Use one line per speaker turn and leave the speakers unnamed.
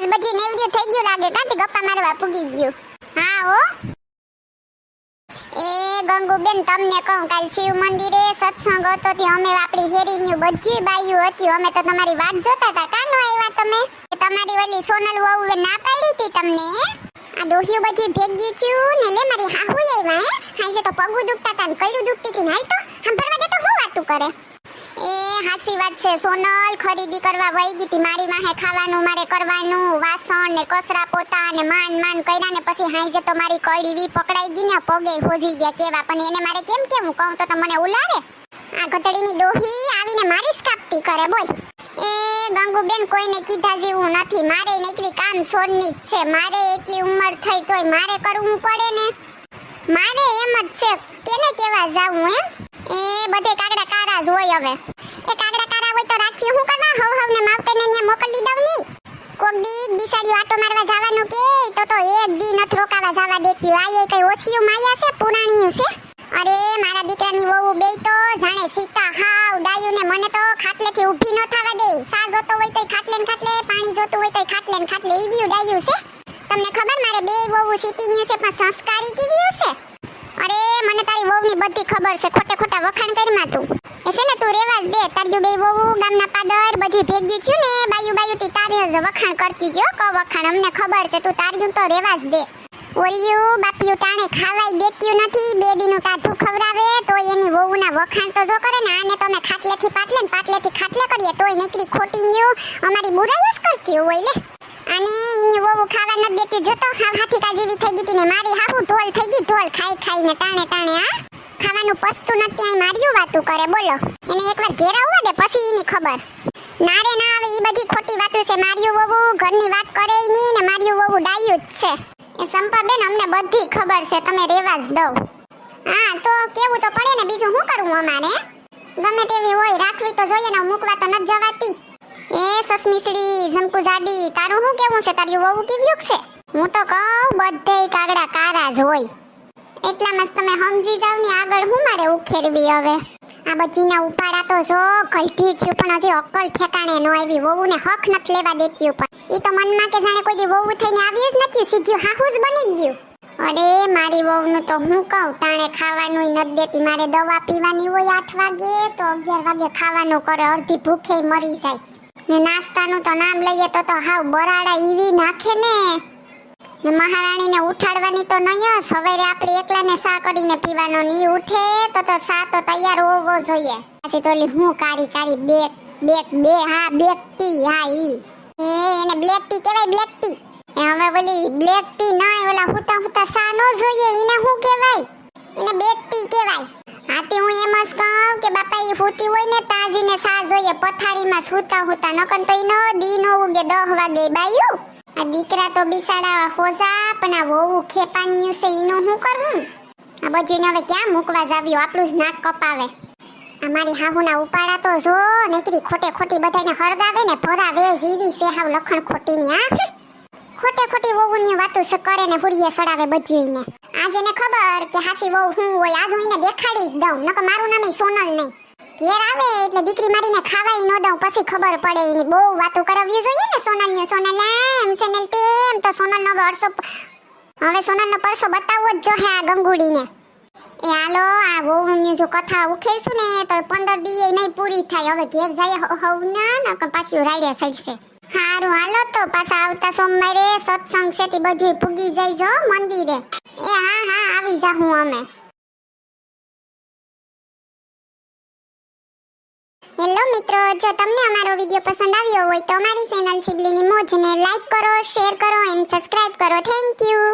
આજ બધી નેવડ્યું થઈ ગયું લાગે કાંતિ ગપ્પા મારવા પૂગી ગયું? હા ઓ એ ગંગુબેન, તમને કહું, કાલ શિવ મંદિરે સત્સંગ હતો તે અમે આપણી હેરીની બધી બાઈઓ હતી, અમે તો તમારી વાત જોતા હતા. કાનો આવ્યા તમે? તમારી ઓલી સોનલ વહુએ ના પાડી હતી તમને આ ડોહીઓ બધી ભેગી થયું ને, લે મારી હાહુ આવ્યા હે? હાઈ તો પગું દુખતા હતા કયું દુખતી હતી હાલ તો સાંભળવા દે તો હું વાતું કરે? હાસી વાત છે. સોનલ ખરીદી કરવા વહી ગઈ હતી. મારી માહે ખાવાનું, મારે કરવાનું, વાસણ ને કચરા પોતા ને માન માન કર્યા ને પછી હાઈ તો મારી કળીવી પકડાઈ ગઈ ને પગે હોજી ગયા કેવા. પણ એને મારે કેમ કેમ કહું તો મને ઉલારે. આ ગધડીની ડોહી આવીને મારી જ કાપતી કરે, બોલ. એ ગંગુબેન કોઈને કીધા જેવું નથી. મારે નીકળી કામ છોડની જ છે. મારે એટલી ઉંમર થઈ તોય મારે કરવું પડે ને? મારે એમ જ છે. કેને કેવા જાવું એમ? એ બધે કાગડા કારા જ હોય હવે એ કાગડા કારા હોય તો રાખી હું કરવા હવ હવ ને માવતરને ન્યા મોકલી દઉં ની કોક દી બિસાડી વાતો મારવા જવાનું કે, તો તો એક દી નથ રોકાવા જવા દેતી. આ કઈ ઓછિયું માયા છે પુરાણીયું છે? અરે, મારા દીકરાની વહુ બે તો જાણે સીતા હાવ ડાયું ને મને તો ખાટલેથી ઊભી ન થવા દે. સા જોતો હોય તોય ખાટલે ને ખાટલે, પાણી જોતું હોય તોય ખાટલે ને ખાટલે એવી ડાયું છે? તમને ખબર મારે બે વહુ સીટીની છે, પણ સંસ્કારી કેવી હશે? મને તારી વહુની બધી ખબર છે. ખોટે ખોટા વખાણ કરીમાં તું એ છે ને, તું રેવા જ દે. તારી બે વહુ ગામના પાદર બધી ભેગી છું ને બાયુ બાયુ તી તારી જ વખાણ કરતી જો ક વખાણ, અમને ખબર છે. તું તારી તો રેવા દે. ઓલિયું બાપિયું ટાણે ખાવાય દેત્યું નથી. બે દીનું ખવડાવે તો એની વહુના વખાણ તો જો કરે ને, આને તમે ખાટલેથી પાટલે ને પાટલેથી ખાટલે કરીએ, તોય નીકળી ખોટી ગયું અમારી બુરાઈ જ કરતી હોય લે. ખાવા ન દેતી જોતો હાવ હાથીકા જેવી થઈ ગઈ તી ને મારી હાહુ ઢોલ થઈ ગઈ ઢોલ ખાઈ ખાઈને ટાણે ટાણે આ ખાવાનું પસ્તું નથી, અહીં માર્યું વાતું કરે, બોલો. એને એકવાર ઘેરા આવવા દે, પછી એની ખબર. ના ના આવે એ બધી ખોટી વાતો છે. માર્યું વહુ, ઘરની વાત કરે નહીં ને માર્યું વહુ ડાયું જ છે. એ સંપાબેન, અમને બધી ખબર છે, તમે રેવા જ દો. હા, તો કેવું તો પડે ને, બીજું શું કરવું અમારે? ગમે તેવી હોય, રાખવી તો જોઈએ ને મૂકવા તો નથી જવાતી. એ સસમીસડી ઝમકુ જાડી તારું શું કેવું છે? તારી વહુ કેવી છે? હું તો કહું બધે કાગડા કારા જ હોય. એટલામાં તમે સમજી જાવ ને આગળ હું મારે ઉખેરવી હવે? આ બચીના ઉપાડા તો જો કલઠી છું, પણ હજી અક્કલ ઠેકાણે ન આવી. વહુને હક નથી લેવા દેતી ઉપર. એ તો મનમાં કે જાણે કોઈ દી વહુ થઈને આવી જ નથી, સીધું હાહુ જ બની ગયું. અરે, મારી વહુનું તો હું કહું, તાણે ખાવાનું નથી દેતી. મારે દવા પીવાની હોય આઠ વાગે, તો અગિયાર વાગે ખાવાનું કરે, અડધી ભૂખે મરી જાય. ને નાસ્તાનું તો નામ લઈએ તો તો હાવ બરાડા ઈવી નાખે ને. ને મહારાણીને ઉઠાડવાની તો નહીં સવારે આપણે એકલાને સા કરીને પીવાનો ની ઉઠે તો તો સા તો તૈયાર હોવો જોઈએ. પછી તો હું કારી કારી બેક બેક બે, હા બેક ટી, હા, ઈ. એ એને બ્લેક ટી કહેવાય, બ્લેક ટી. એ હવે ઓલી બ્લેક ટી નહીં ઓલા હુતા હુતા સા નો જોઈએ એને શું કહેવાય? એને બેક ટી કહેવાય. હાથી હું એમ જ કહું કે બાપા એ ફૂતી હોય ને તાજીને સાજ જોઈએ, પથારીમાં સૂતા હોતા. નકન તો ઈ દી નો ઉગે, દહ વાગે બાયું. આ દીકરા તો બિસાડા હોજા, પણ આ વહુ ખેપાન્યું છે એનું શું કરવું આ બધું હવે ક્યાં મૂકવા જાવ્યું આપણું જ નાક કપાવે. અમારી હાહુના ઉપાડા તો જો નીકળી, ખોટે ખોટી બધાને હરગાવે ને ભરાવે જીવી છે હાવ લખણ ખોટીની, આ. ખોટે ખોટી વહુની વાતો કરે ને હુરીએ સડાવે બધું ને આજ એને ખબર કે હાસી વહુ હું હોય, આજ હું એને દેખાડી જ દઉં નકર મારું નામ સોનલ નહીં. ઘેર આવે એટલે દીકરી મારીને ખાવાય ન દઉં, પછી ખબર પડે એની બહુ વાતો કરાવવી જોઈએ ને સોનલની. સોનલ એમ, સોનલ તેમ, તો સોનલનો વર્ષો હવે સોનલનો પરસો બતાવવો જ જોઈએ આ ગંગુડીને. એ હાલો, આ વહુની જો કથા ઉખેરશું ને, તો પંદર દીએ નહીં પૂરી થાય. હવે ઘેર જાય હવ ના, નકર પાછું રાડે સડશે. હારું, હાલો તો પાછા આવતા સોમવારે સત્સંગ છે તે બધું પૂગી જાય જો મંદિરે. એ હા હા, આવી જાહું અમે. હેલો મિત્રો, જો તમને અમારો વીડિયો પસંદ આવ્યો હોય તો અમારી ચેનલ સિબલીની મોજને લાઈક કરો શેર કરો એન્ડ સબસ્ક્રાઇબ કરો. Thank you